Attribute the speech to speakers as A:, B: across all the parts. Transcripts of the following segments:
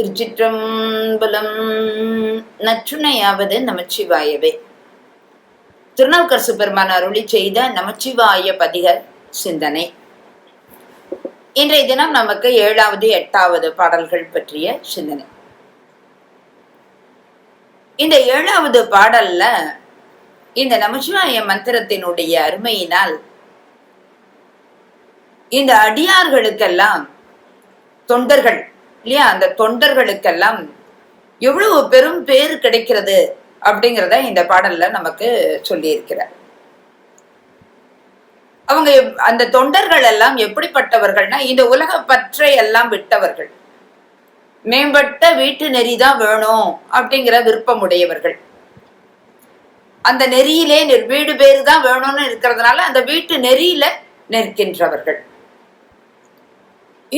A: திருச்சிற்றம்பலம். நற்றுணையாவது நமச்சிவாயவே. திருநாவுக்கர் சுப்பெருமான் அருளி செய்த நமச்சிவாய பதிக சிந்தனை. இன்றைய தினம் நமக்கு ஏழாவது எட்டாவது பாடல்கள் பற்றிய சிந்தனை. இந்த ஏழாவது பாடல்ல இந்த நமச்சிவாய மந்திரத்தினுடைய அருமையினால் இந்த அடியார்களுக்கெல்லாம் தொண்டர்கள் இல்லையா? அந்த தொண்டர்களுக்கெல்லாம் எவ்வளவு பெரும் பேர் கிடைக்கிறது அப்படிங்கிறத இந்த பாடல்ல நமக்கு சொல்லியிருக்கிறார். அவங்க அந்த தொண்டர்கள் எல்லாம் எப்படிப்பட்டவர்கள்னா இந்த உலக பற்றை எல்லாம் விட்டவர்கள். மேம்பட்ட வீட்டு நெறி தான் வேணும் அப்படிங்கிற விருப்பம் உடையவர்கள். அந்த நெறியிலே வீடு பேரு தான் வேணும்னு இருக்கிறதுனால அந்த வீட்டு நெறியில நிற்கின்றவர்கள்.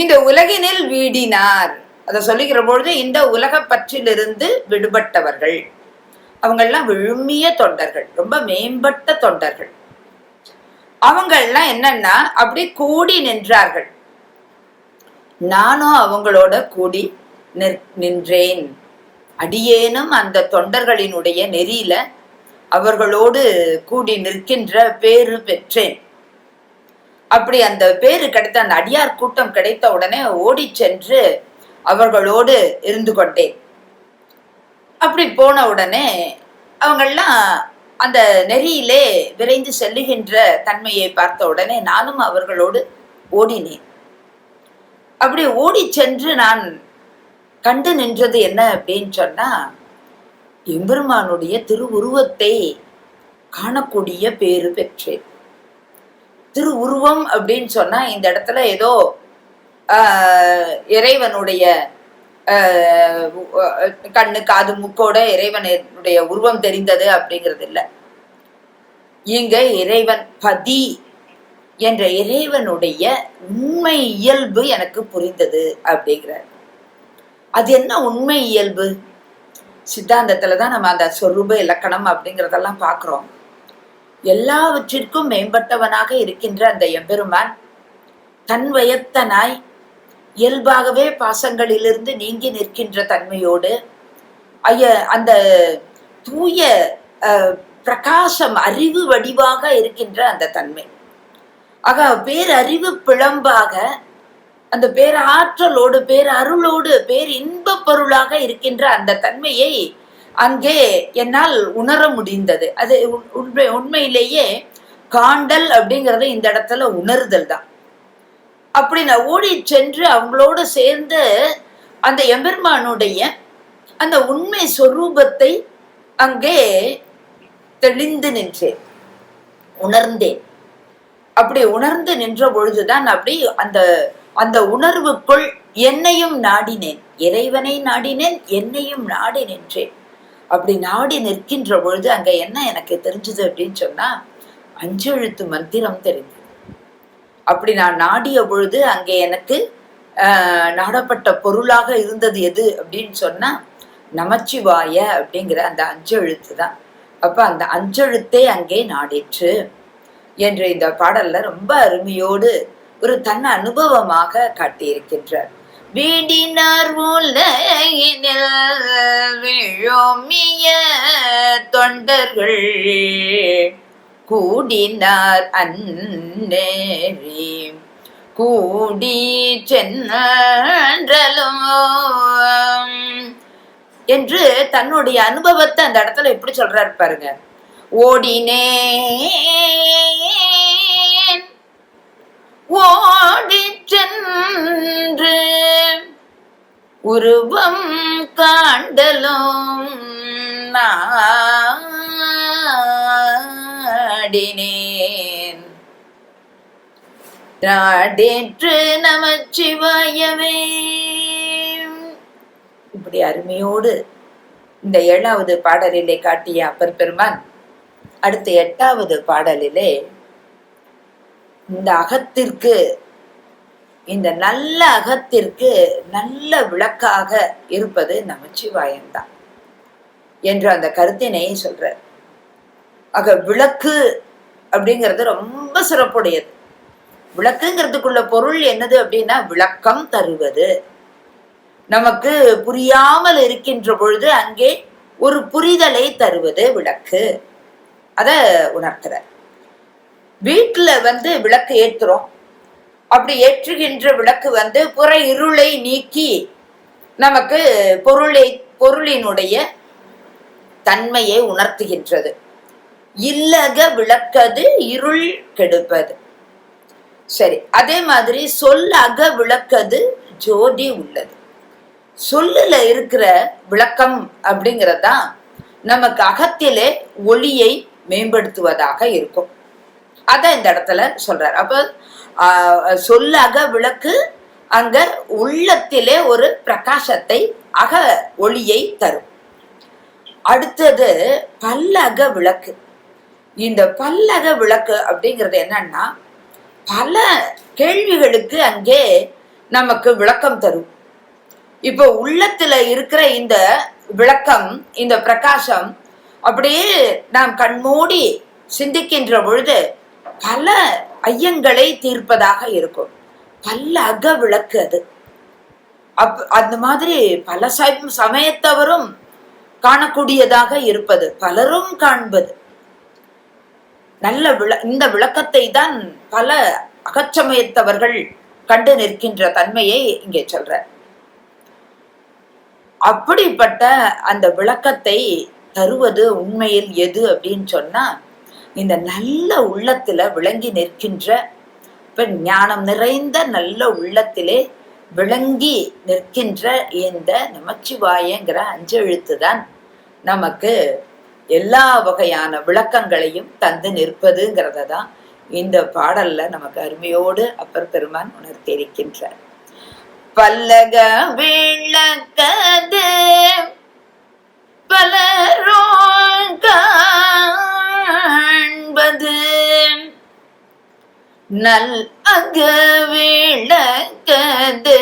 A: இந்த உலகினில் வீடினார். அதை சொல்லுகிற பொழுது இந்த உலக பற்றிலிருந்து விடுபட்டவர்கள். அவங்கெல்லாம் விழுமிய தொண்டர்கள் ரொம்ப மேம்பட்ட தொண்டர்கள். அவங்கெல்லாம் என்னன்னா அப்படி கூடி நின்றார்கள். நானும் அவங்களோட கூடி நின்றேன். அடியேனும் அந்த தொண்டர்களினுடைய நெறியில அவர்களோடு கூடி நிற்கின்ற பேரு பெற்றேன். அப்படி அந்த பேரு கிடைத்த அந்த அடியார் கூட்டம் கிடைத்த உடனே ஓடி சென்று அவர்களோடு இருந்து கொண்டேன். அப்படி போன உடனே அவங்கெல்லாம் அந்த நெறியிலே விரைந்து செல்லுகின்ற தன்மையை பார்த்த உடனே நானும் அவர்களோடு ஓடினேன். அப்படி ஓடி சென்று நான் கண்டு நின்றது என்ன அப்படின்னு சொன்னா எம்பெருமானுடைய திருவுருவத்தை காணக்கூடிய பேரு பெற்றேன். திருவுருவம் அப்படின்னு சொன்னா இந்த இடத்துல ஏதோ ஆஹ், இறைவனுடைய கண்ணு காது முக்கோட இறைவனுடைய உருவம் தெரிந்தது அப்படிங்கிறது இல்ல. இங்க இறைவன் பதி என்ற இறைவனுடைய உண்மை இயல்பு எனக்கு புரிந்தது அப்படிங்கிறார். அது என்ன உண்மை இயல்பு? சித்தாந்தத்துல தான் நம்ம அந்த சொரூப இலக்கணம் அப்படிங்கிறதெல்லாம் பாக்குறோம். எல்லாவற்றிற்கும் மேம்பட்டவனாக இருக்கின்ற அந்த எம்பெருமான் தன் வயத்தனாய் இயல்பாகவே பாசங்களிலிருந்து நீங்கி நிற்கின்ற தன்மையோடு ஐய அந்த தூய பிரகாசம் அறிவு வடிவாக இருக்கின்ற அந்த தன்மை. ஆக பேரறிவு பிழம்பாக அந்த பேராற்றலோடு பேரருளோடு பேர் இன்பப் பொருளாக இருக்கின்ற அந்த தன்மையை அங்கே என்னால் உணர முடிந்தது. அது உண்மை உண்மையிலேயே காண்டல் அப்படிங்கிறது இந்த இடத்துல உணர்தல் தான். அப்படி நான் ஓடி சென்று அவங்களோடு சேர்ந்து அந்த எம்பெருமானுடைய அந்த உண்மை சொரூபத்தை அங்கே தெளிந்து நின்றேன். உணர்ந்தேன். அப்படி உணர்ந்து நின்ற பொழுதுதான் அப்படி அந்த அந்த உணர்வுக்குள் என்னையும் நாடினேன். இறைவனை நாடினேன் என்னையும் நாடி நின்றேன். அப்படி நாடி நிற்கின்ற பொழுது அங்க என்ன எனக்கு தெரிஞ்சது அப்படின்னு சொன்னா அஞ்செழுத்து மந்திரம் தெரிஞ்சது அப்படி நான் நாடிய பொழுது அங்கே எனக்கு நாடப்பட்ட பொருளாக இருந்தது எது அப்படின்னு சொன்னா நமச்சிவாய அப்படிங்கிற அந்த அஞ்செழுத்து தான். அப்ப அந்த அஞ்செழுத்தே அங்கே நாடிற்று என்று இந்த பாடல்ல ரொம்ப அருமையோடு ஒரு தன் அனுபவமாக காட்டியிருக்கின்றார். வீடினார் உலகினில் விழோமிய தொண்டர்கள். கூடினார் அன்னேரி கூடி சென்றலும். என்று தன்னுடைய அனுபவத்தை அந்த இடத்துல எப்படி சொல்றாரு பாருங்க. ஓடினே ஓடி சென்று உருவம் காண்டலும் நாடினேன். நாடேற்று நமச்சிவாயவே இப்படி அருமையோடு இந்த ஏழாவது பாடலிலே காட்டிய அப்பர் பெருமான் அடுத்த எட்டாவது பாடலிலே இந்த அகத்திற்கு இந்த நல்ல அகத்திற்கு நல்ல விளக்காக இருப்பது நமச்சிவாயம்தான் என்று அந்த கருத்தினை சொல்றார். ஆக விளக்கு அப்படிங்கிறது ரொம்ப சிறப்புடையது. விளக்குங்கிறதுக்குள்ள பொருள் என்னது அப்படின்னா விளக்கம் தருவது. நமக்கு புரியாமல் இருக்கின்ற பொழுது அங்கே ஒரு புரிதலை தருவது விளக்கு. அத உணர்த்துறார். வீட்டுல வந்து விளக்கு ஏற்றுறோம் அப்படி ஏற்றுகின்ற விளக்கு வந்து புற இருளை நீக்கி நமக்கு பொருளை பொருளினுடைய தன்மையை உணர்த்துகின்றது. இல்லக விளக்கது இருள் கெடுப்பது. சரி அதே மாதிரி சொல்லக விளக்கது ஜோதி உள்ளது. சொல்லுல இருக்கிற விளக்கம் அப்படிங்கறதுதான் நமக்கு அகத்திலே ஒளியை மேம்படுத்துவதாக இருக்கும். அதான் இந்த இடத்துல சொல்றாரு. அப்ப சொல்லக விளக்கு அங்க உள்ளத்திலே ஒரு பிரகாசத்தை அக ஒளியை தரும். அடுத்தது பல்லக விளக்கு. இந்த பல்லக விளக்கு அப்படிங்கிறது என்னன்னா பல கேள்விகளுக்கு அங்கே நமக்கு விளக்கம் தரும். இப்போ உள்ளத்துல இருக்கிற இந்த விளக்கம் இந்த பிரகாசம் அப்படியே நாம் கண்மூடி சிந்திக்கின்ற பொழுது பல ஐயங்களை தீர்ப்பதாக இருக்கும். பல அக விளக்கு அது. அப் அந்த மாதிரி பல சமயத்தவரும் காணக்கூடியதாக இருப்பது பலரும் காண்பது. நல்ல விள இந்த விளக்கத்தை தான் பல அகச்சமயத்தவர்கள் கண்டு நிற்கின்ற தன்மையை இங்கே சொல்ற அப்படிப்பட்ட அந்த விளக்கத்தை தருவது உண்மையில் எது அப்படின்னு சொன்னா இந்த நல்ல உள்ளத்துல விளங்கி நிற்கின்ற இப்ப ஞானம் நிறைந்த நல்ல உள்ளத்திலே விளங்கி நிற்கின்ற இந்த நமச்சிவாயங்கிற அஞ்செழுத்து தான் நமக்கு எல்லா வகையான விளக்கங்களையும் தந்து நிற்பதுங்கிறத தான் இந்த பாடல்ல நமக்கு அருமையோடு அப்பர் பெருமான் உணர்த்தியிருக்கின்றார். பல்லக விளக்கது பலரோ நல் அங்கு விளக்கது.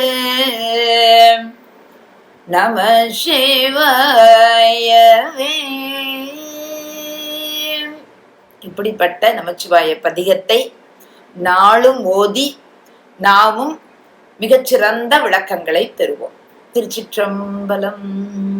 A: நம சிவாயவே. இப்படிப்பட்ட நமச்சிவாய பதிகத்தை நாளும் ஓதி நாமும் மிகச்சிறந்த விளக்கங்களை பெறுவோம். திருச்சிற்றம்பலம்.